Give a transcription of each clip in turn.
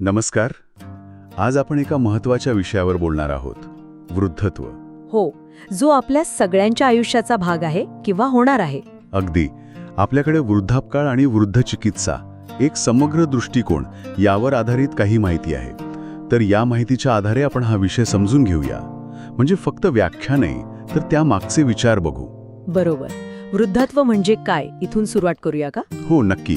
नमस्कार. आज आपण एका महत्त्वाच्या विषयावर बोलणार आहोत वृद्धत्व. हो जो आपल्या सगळ्यांच्या आयुष्याचा भाग आहे किंवा होणार आहे. अगदी. आपल्याकडे वृद्धापकाळ आणि वृद्ध चिकित्सा एक समग्र दृष्टिकोन यावर आधारित काही माहिती आहे. तर या माहितीच्या आधारे आपण हा विषय समजून घेऊया. म्हणजे फक्त व्याख्या नाही तर त्या मागचे विचार बघू. बरोबर. वृद्धत्व म्हणजे काय? इथून सुरुवात करूया का? हो नक्की.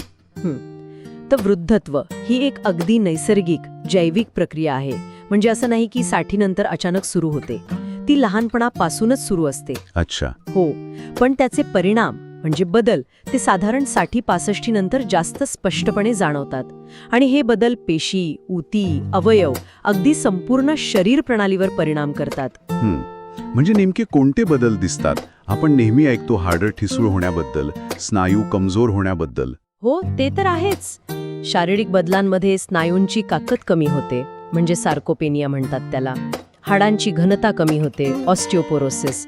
तर वृद्धत्व ही एक अगदी नैसर्गिक जैविक प्रक्रिया आहे. म्हणजे असं नाही की साठीनंतर अचानक सुरू होते. ती लहानपणापासूनच सुरू असते. अच्छा. हो. पण त्याचे परिणाम म्हणजे बदल ते साधारणसाठी पासष्टी नंतर जास्त स्पष्टपणे जाणवतात. आणि हे बदल पेशी ऊती अवयव अगदी संपूर्ण शरीर प्रणालीवर परिणाम करतात. म्हणजे नेमके कोणते बदल दिसतात? आपण नेहमी ऐकतो हाडं ठिसूळ होण्याबद्दल स्नायू कमजोर होण्याबद्दल. हो ते तर आहेच. शारीरिक बदलांमध्ये स्नायूंची ताकद कमी होते म्हणजे सार्कोपेनिया म्हणतात त्याला. हाडांची घनता कमी होते ऑस्टिओपोरोसिस.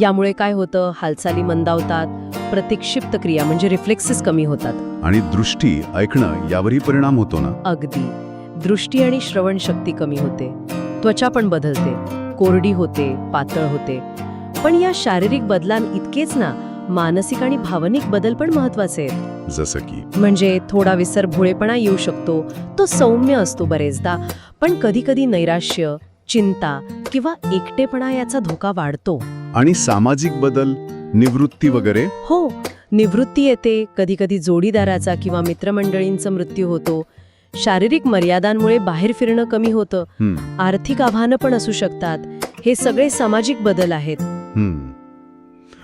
यामुळे काय होतं हालचाली मंदावतात प्रतिक्षिप्त क्रिया म्हणजे रिफ्लेक्सेस कमी होतात. आणि दृष्टी ऐकणं यावरही परिणाम होतो ना? अगदी. दृष्टी आणि श्रवणशक्ती कमी होते. त्वचा पण बदलते. कोरडी होते पातळ होते. पण या शारीरिक बदलां इतकेच ना मानसिक आणि भावनिक बदल पण महत्त्वाचे आहेत. जसं की? म्हणजे थोडा विसर भोळेपणा येऊ शकतो तो सौम्य असतो बरेचदा पण कधी कधी नैराश्य चिंता किंवा एकटेपणा याचा धोका वाढतो. आणि सामाजिक बदल निवृत्ती वगैरे? हो निवृत्ती येते कधी कधी जोडीदाराचा किंवा मित्रमंडळींचा मृत्यू होतो. शारीरिक मर्यादांमुळे बाहेर फिरणं कमी होतं. आर्थिक आव्हानं पण असू शकतात. हे सगळे सामाजिक बदल आहेत.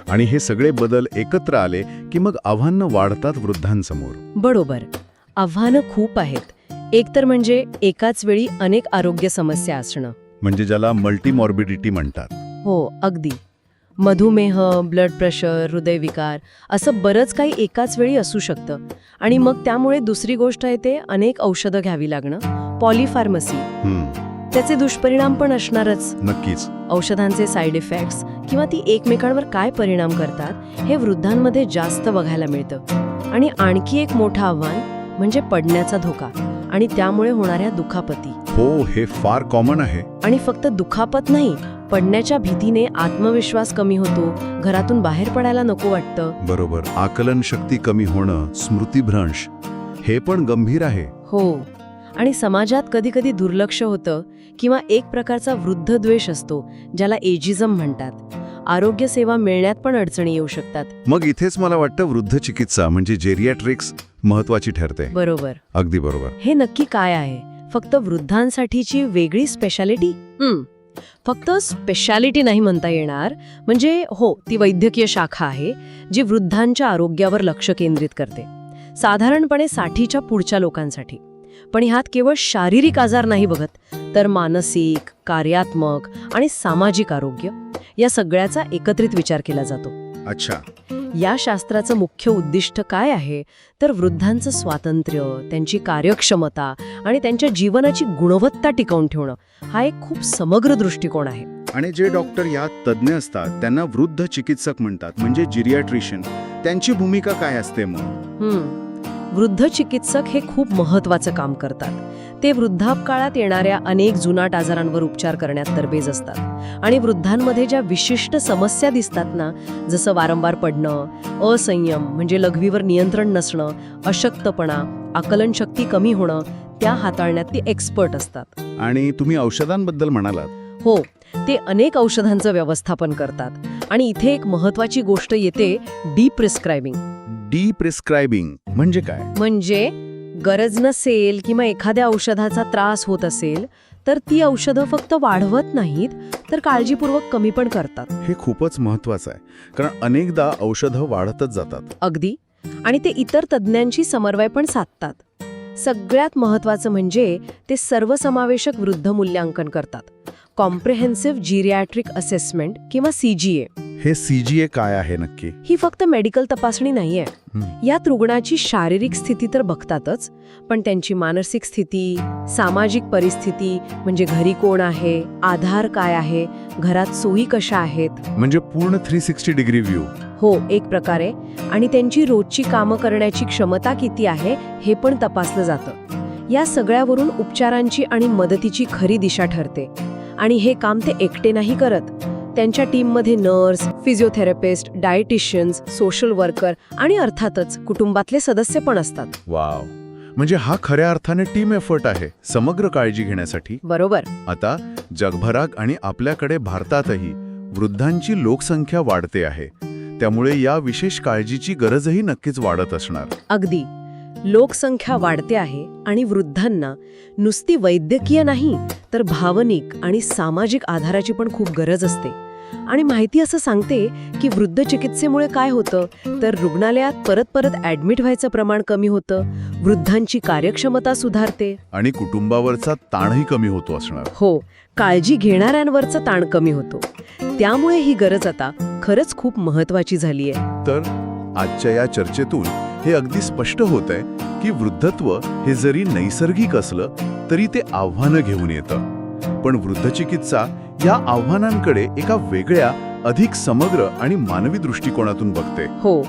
आणि हे सगळे बदल एकत्र आले की मग आव्हानं वाढतात वृद्धांसमोर. बरोबर. आव्हानं खूप आहेत. एक तर म्हणजे एकाच वेळी अनेक आरोग्य समस्या असणं. म्हणजे ज्याला मल्टीमॉर्बिडिटी म्हणतात. हो अगदी. मधुमेह ब्लड प्रेशर हृदयविकार असं बरंच काही एकाच वेळी असू शकतं. आणि मग त्यामुळे दुसरी गोष्ट आहे ते अनेक औषधं घ्यावी लागणं. पॉलिफार्मसी त्याचे दुष्परिणाम पण असणारच. नक्कीच. औषधांचे साईड इफेक्ट्स किंवा ती एकमेकांवर काय परिणाम करतात हे वृद्धांमध्ये जास्त बघायला मिळतं. आणि आणखी एक मोठं आव्हान म्हणजे पडण्याचा धोका आणि त्यामुळे होणाऱ्या दुखापती. हो हे फार कॉमन आहे. आणि फक्त दुखापत नाही पडण्याच्या भीतीने आत्मविश्वास कमी होतो घरातून बाहेर पडायला नको वाटतं. बरोबर आकलन शक्ती कमी होणं स्मृतिभ्रंश हे पण गंभीर आहे. हो. आणि समाजात कधी कधी दुर्लक्ष होतं किंवा एक प्रकारचा वृद्ध द्वेष असतो ज्याला एजिझम म्हणतात. आरोग्य सेवा मिळण्यात पण अडचणी येऊ शकतात. मग इथेच मला वाटतं वृद्ध चिकित्सा म्हणजे जेरियाट्रिक्स महत्वाची ठरते. बरोबर. अगदी बरोबर. हे नक्की काय आहे? फक्त वृद्धांसाठीची वेगळी स्पेशालिटी फक्त स्पेशालिटी नाही म्हणता येणार. म्हणजे हो ती वैद्यकीय शाखा आहे जी वृद्धांच्या आरोग्यावर लक्ष केंद्रित करते. साधारणपणे साठीच्या पुढच्या लोकांसाठी. पण ह्यात केवळ शारीरिक आजार नाही बघत तर मानसिक कार्यात्मक आणि सामाजिक आरोग्य या सगळ्याचा एकत्रित विचार केला जातो. अच्छा. या शास्त्राचं मुख्य उद्दिष्ट काय आहे? तर वृद्धांचं स्वातंत्र्य त्यांची कार्यक्षमता आणि त्यांच्या जीवनाची गुणवत्ता टिकवून ठेवणं हा एक खूप समग्र दृष्टिकोन आहे. आणि जे डॉक्टर यात तज्ज्ञ असतात त्यांना वृद्ध चिकित्सक म्हणतात म्हणजे जिरियाट्रिशियन त्यांची भूमिका काय असते मग. वृद्ध चिकित्सक हे खूप महत्वाचं काम करतात. ते वृद्धापकाळात येणाऱ्या अनेक जुनाट आजारांवर उपचार करण्यात तरबेज असतात. आणि वृद्धांमध्ये ज्या विशिष्ट समस्या दिसतात ना जसं वारंवार पडणं असंयम म्हणजे लघवीवर नियंत्रण नसणं अशक्तपणा आकलनशक्ती कमी होणं त्या हाताळण्यात ते एक्सपर्ट असतात. आणि तुम्ही औषधांबद्दल म्हणालात. हो ते अनेक औषधांचं व्यवस्थापन करतात. आणि इथे एक महत्वाची गोष्ट येते डी प्रिस्क्रायबिंग डी प्रिस्क्रायबिंग म्हणजे काय? म्हणजे गरज नसेल किंवा एखाद्या औषधाचा त्रास होत असेल तर ती औषधं फक्त वाढवत नाहीत तर काळजीपूर्वक कमी पण करतात. हे खूपच महत्वाचं आहे कारण अनेकदा औषधं वाढतच जातात. अगदी. आणि ते इतर तज्ज्ञांशी समन्वय पण साधतात. सगळ्यात महत्वाचं म्हणजे ते सर्वसमावेशक वृद्ध मूल्यांकन करतात. कॉम्प्रिहेन्सिव्ह जिरियाट्रिक असेसमेंट किंवा सीजीए हे सीजीए काय आहे नक्की? ही फक्त मेडिकल तपासणी नाहीये. यात रुग्णाची शारीरिक स्थिती तर बघतातच पण त्यांची मानसिक स्थिती सामाजिक परिस्थिती म्हणजे घरी कोण आहे आधार काय आहे घरात सोयी कशा आहेत? म्हणजे पूर्ण थ्री सिक्स्टी डिग्री व्ह्यू हो एक प्रकारे. आणि त्यांची रोजची कामं करण्याची क्षमता किती आहे हे पण तपासलं जातं. या सगळ्यावरून उपचारांची आणि मदतीची खरी दिशा ठरते. आणि हे काम ते एकटे नाही करत. त्यांच्या टीममध्ये nurse physiotherapist dieticians social worker आणि अर्थातच कुटुंबातले सदस्य पण असतात. वाव. म्हणजे हा खऱ्या अर्थाने टीम एफर्ट आहे समग्र काळजी घेण्यासाठी? बरोबर. आता जगभरात आणि आपल्याकडे भारतातही वृद्धांची लोकसंख्या वाढते आहे. त्यामुळे या विशेष काळजीची गरजही नक्कीच वाढत असणार. अगदी. लोकसंख्या वाढते आहे आणि वृद्धांना नुसती वैद्यकीय नाही तर भावनिक आणि सामाजिक आधाराची पण खूप गरज असते. आणि माहिती असं सांगते की वृद्ध चिकित्सेमुळे काय होतं? तर रुग्णालयात परत परत ॲडमिट व्हायचं प्रमाण कमी होतं वृद्धांची कार्यक्षमता सुधारते. आणि कुटुंबावरचा ताणही कमी होतो असणार. हो काळजी घेणाऱ्यांवरचा ताण कमी होतो. त्यामुळे ही गरज आता खरंच खूप महत्वाची झाली आहे तर आजच्या या चर्चेतून हे अगदी स्पष्ट होत आहे की वृद्धत्व हे जरी नैसर्गिक असलं तरी ते आव्हानं घेऊन येतं. पण वृद्ध चिकित्सा या आव्हानांकडे एका वेगळ्या अधिक समग्र आणि मानवी दृष्टिकोनातून बघते. हो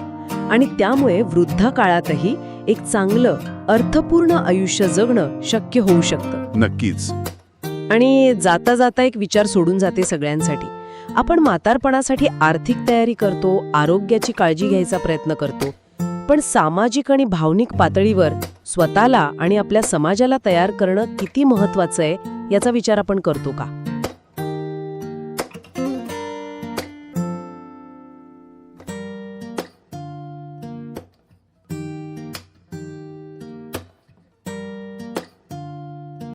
आणि त्यामुळे वृद्ध काळातही एक चांगलं अर्थपूर्ण आयुष्य जगणं शक्य होऊ शकतं. नक्कीच. आणि जाता जाता एक विचार सोडून जाते सगळ्यांसाठी. आपण म्हातारपणासाठी आर्थिक तयारी करतो आरोग्याची काळजी घ्यायचा प्रयत्न करतो. पण सामाजिक आणि भावनिक पातळीवर स्वतःला आणि आपल्या समाजाला तयार करणं किती महत्वाचं आहे याचा विचार आपण करतो का?